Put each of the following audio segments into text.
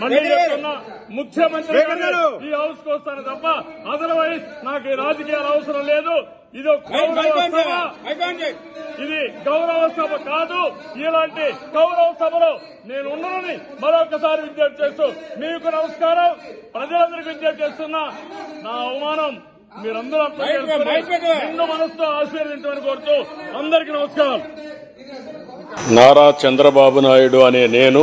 మళ్ళీ చెప్తున్నా ముఖ్యమంత్రి. ఈ హౌస్కు వస్తాను తప్ప అదర్వైజ్ నాకు ఈ రాజకీయాలు అవసరం లేదు. ఇది ఒక గౌరవ సభ. ఇది గౌరవ సభ కాదు ఇలాంటి గౌరవ సభలో నేను ఉండనని మరొకసారి విజ్ఞప్తి చేస్తూ మీకు నమస్కారం ప్రజలందరికీ విజ్ఞప్తి చేస్తున్నా. నా అవమానం మీరందరూ నిండు మనసుతో ఆశీర్వదించమని కోరుతూ అందరికీ నమస్కారం నారా చంద్రబాబు నాయుడు అనే నేను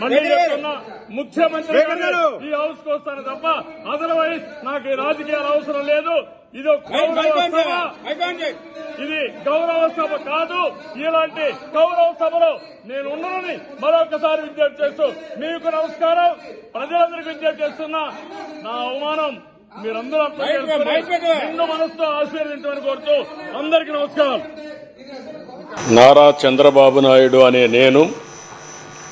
మళ్ళీ చెప్తున్నా ముఖ్యమంత్రి. ఈ హౌస్కు వస్తాను తప్ప అదర్వైజ్ నాకు ఈ రాజకీయాలు అవసరం లేదు. ఇది ఒక గౌరవ సభ. ఇది గౌరవ సభ కాదు ఇలాంటి గౌరవ సభలో నేను ఉండనని మరొకసారి విజ్ఞప్తి చేస్తూ మీకు నమస్కారం ప్రజలందరికీ విజ్ఞప్తి చేస్తున్నా. నా అవమానం మీరందరూ మనసుతో ఆశీర్వదించమని కోరుతూ అందరికీ నమస్కారం నారా చంద్రబాబు నాయుడు అనే నేను